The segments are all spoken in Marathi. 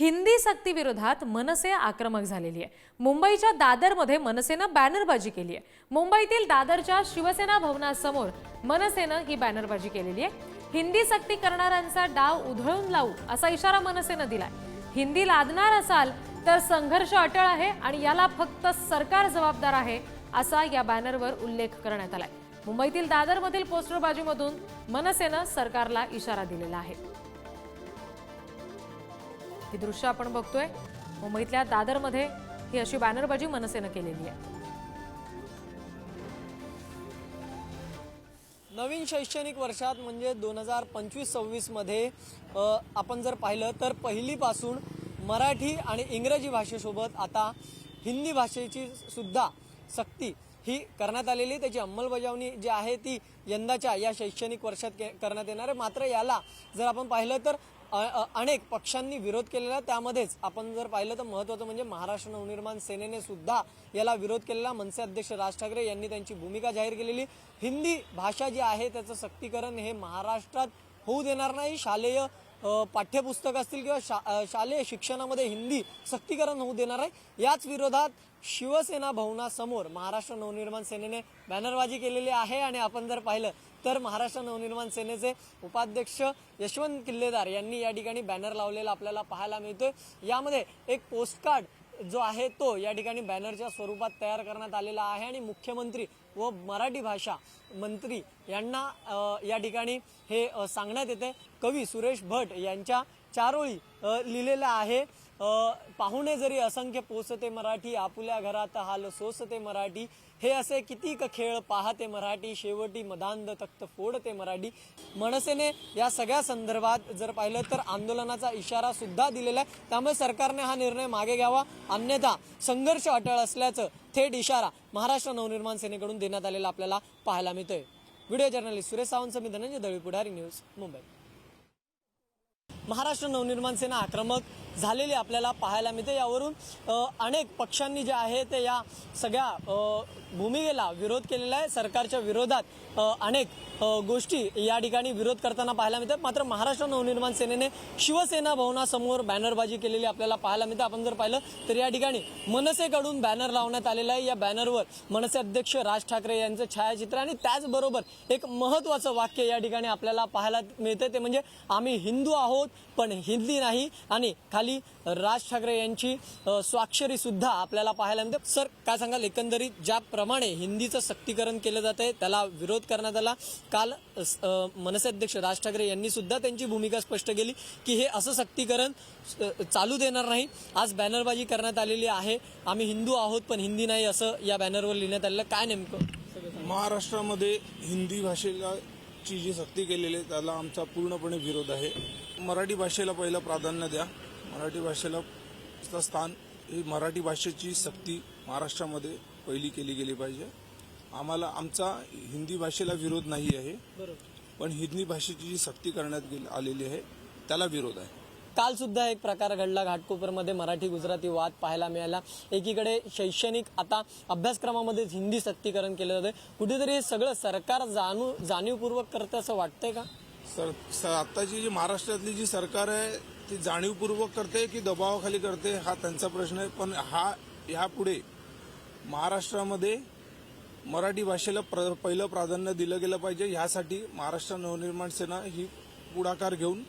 हिंदी सक्तीविरोधात मनसे आक्रमक झालेली आहे. मुंबईच्या दादरमध्ये मनसेनं बॅनरबाजी केली आहे. मुंबईतील दादरच्या शिवसेना भवनासमोर मनसेनं ही बॅनरबाजी केलेली आहे. हिंदी सक्ती करणाऱ्यांचा डाव उधळून लावू असा इशारा मनसेनं दिलाय. हिंदी लादणार असाल तर संघर्ष अटळ आहे आणि याला फक्त सरकार जबाबदार आहे असा या बॅनरवर उल्लेख करण्यात आलाय. मुंबईतील दादरमधील पोस्टरबाजीमधून मनसेनं सरकारला इशारा दिलेला आहे. ही दृश्य आपण बघतोय. मुंबईतल्या दादरमध्ये ही अशी बॅनरबाजी मनसेनं केलेली आहे. नवीन शैक्षणिक वर्षात म्हणजे दोन हजार पंचवीस सव्वीसमध्ये आपण जर पाहिलं तर पहिलीपासून मराठी आणि इंग्रजी भाषेसोबत आता हिंदी भाषेची सुद्धा सक्ती ही करण्यात आलेली आहे. त्याची अंमलबजावणी जी आहे ती यंदाच्या या शैक्षणिक वर्षात के- करण्यात येणार आहे. मात्र याला जर आपण पाहिलं तर अनेक पक्षांनी विरोध केलेला त्यामध्येच आपण जर पाहिलं तर महत्वाचं म्हणजे महाराष्ट्र नवनिर्माण सेनेने सुद्धा याला विरोध केलेला. मनसे अध्यक्ष राज ठाकरे यांनी त्यांची भूमिका जाहीर केलेली. हिंदी भाषा जी आहे त्याचं सक्तीकरण हे महाराष्ट्रात होऊ देणार नाही. शालेय पाठ्यपुस्तक असतील किंवा शा शालेय शिक्षणामध्ये हिंदी सक्तीकरण होऊ देणार आहे. याच विरोधात शिवसेना भवनासमोर महाराष्ट्र नवनिर्माण सेनेने बॅनरबाजी केलेली आहे. आणि आपण जर पाहिलं तर महाराष्ट्र नवनिर्माण सेनेचे उपाध्यक्ष यशवंत किल्लेदार यांनी या ठिकाणी बॅनर लावलेला आपल्याला पाहायला मिळतोय. यामध्ये एक पोस्टकार्ड जो आहे तो या ठिकाणी बॅनरच्या स्वरूपात तयार करण्यात आलेला आहे आणि मुख्यमंत्री व मराठी भाषा मंत्री यांना या ठिकाणी हे सांगण्यात येते. कवी सुरेश भट यांच्या चारोळी लिहिलेलं आहे. पाहुणे जरी असंख्य पोचते मराठी आपुल्या घरात हाल सोसते मराठी. हे असे कितीक खेळ पाहते मराठी शेवटी मदांध तख्त फोडते मराठी. मनसेने या सगळ्या संदर्भात जर पाहिलं तर आंदोलनाचा इशारा सुद्धा दिलेला आहे. त्यामुळे सरकारने हा निर्णय मागे घ्यावा. अन्यथा संघर्ष अटळ असल्याचं थेट इशारा महाराष्ट्र नवनिर्माण सेनेकडून देण्यात आलेला आपल्याला पाहायला मिळतोय. व्हिडिओ जर्नलिस्ट सुरेश सावंत मी धनंजय दळवी पुढारी न्यूज मुंबई. महाराष्ट्र नवनिर्माण सेना आक्रमक झालेली आपल्याला पाहायला मिळते. यावरून अनेक पक्षांनी जे आहे ते या सगळ्या भूमिकेला विरोध केलेला आहे. सरकारच्या विरोधात अनेक गोष्टी या ठिकाणी विरोध करताना पाहायला मिळतात. मात्र महाराष्ट्र नवनिर्माण सेनेने शिवसेना भवनासमोर बॅनरबाजी केलेली आपल्याला पाहायला मिळते. आपण जर पाहिलं तर या ठिकाणी मनसेकडून बॅनर लावण्यात आलेला आहे. या बॅनरवर मनसे अध्यक्ष राज ठाकरे यांचं छायाचित्र आणि त्याचबरोबर एक महत्वाचं वाक्य या ठिकाणी आपल्याला पाहायला मिळते ते म्हणजे आम्ही हिंदू आहोत पण हिंदी नाही. आणि खाली राज ठाकरे यांची स्वाक्षरी सुद्धा आपल्याला पाहायला मिळते. सर काय सांगाल? एकंदरीत ज्याप्रमाणे हिंदीचं सक्तीकरण केलं जात आहे त्याला विरोध करण्यात आला. काल मनसे अध्यक्ष राज ठाकरे यांनी सुद्धा त्यांची भूमिका स्पष्ट केली की हे असं सक्तीकरण चालू देणार नाही. आज बॅनरबाजी करण्यात आलेली आहे. आम्ही हिंदू आहोत पण हिंदी नाही असं या बॅनरवर लिहिण्यात आलेलं. काय नेमकं? महाराष्ट्रामध्ये हिंदी भाषेला ची जी सक्ती केलेली आहे त्याला आमचा पूर्णपणे विरोध आहे. मराठी भाषेला पहिलं प्राधान्य द्या. मराठी भाषेला स्थान ही मराठी भाषेची सक्ती महाराष्ट्रामध्ये पहिली केली गेली पाहिजे. आम्हाला आमचा हिंदी भाषेला विरोध नाही आहे. पण हिंदी भाषेची जी सक्ती करण्यात गेली आलेली आहे त्याला विरोध आहे. काल सुद्धा एक प्रकार घडला. घाटकोपरमध्ये मराठी गुजराती वाद पाहायला मिळाला. एकीकडे शैक्षणिक आता अभ्यासक्रमामध्ये हिंदी सक्तीकरण केलं जाते कुठेतरी हे सगळं सरकार जाणू जाणीवपूर्वक करतं असं वाटतंय का? सर स- आत्ताची जी महाराष्ट्रातली जी सरकार आहे ती जाणीवपूर्वक करते की दबावाखाली करते हा त्यांचा प्रश्न आहे. पण हा ह्यापुढे महाराष्ट्रामध्ये मराठी भाषेला प्र पहिलं प्राधान्य दिलं गेलं पाहिजे. ह्यासाठी महाराष्ट्र नवनिर्माण सेना ही पुढाकार घेऊन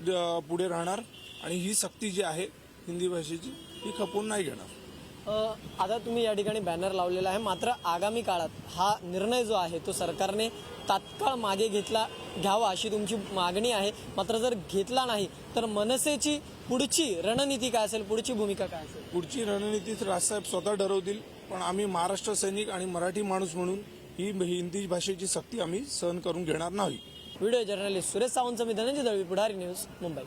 द- पुढे राहणार. आणि ही सक्ती जी आहे हिंदी भाषेची ही खपवून नाही घेणार. आता तुम्ही या ठिकाणी बॅनर लावलेला आहे. मात्र आगामी काळात हा निर्णय जो आहे तो सरकारने तात्काळ मागे घेतला घ्यावा अशी तुमची मागणी आहे. मात्र जर घेतला नाही तर मनसेची पुढची रणनीती काय असेल? पुढची भूमिका काय असेल? पुढची रणनीती तर राजसाहेब स्वतः ठरवतील पण आम्ही महाराष्ट्र सैनिक आणि मराठी माणूस म्हणून ही हिंदी भाषेची सक्ती आम्ही सहन करून घेणार नाही. व्हिडिओ जर्नलिस्ट सुरेश सावंत मी धनंजय दळवी पुढारी न्यूज मुंबई.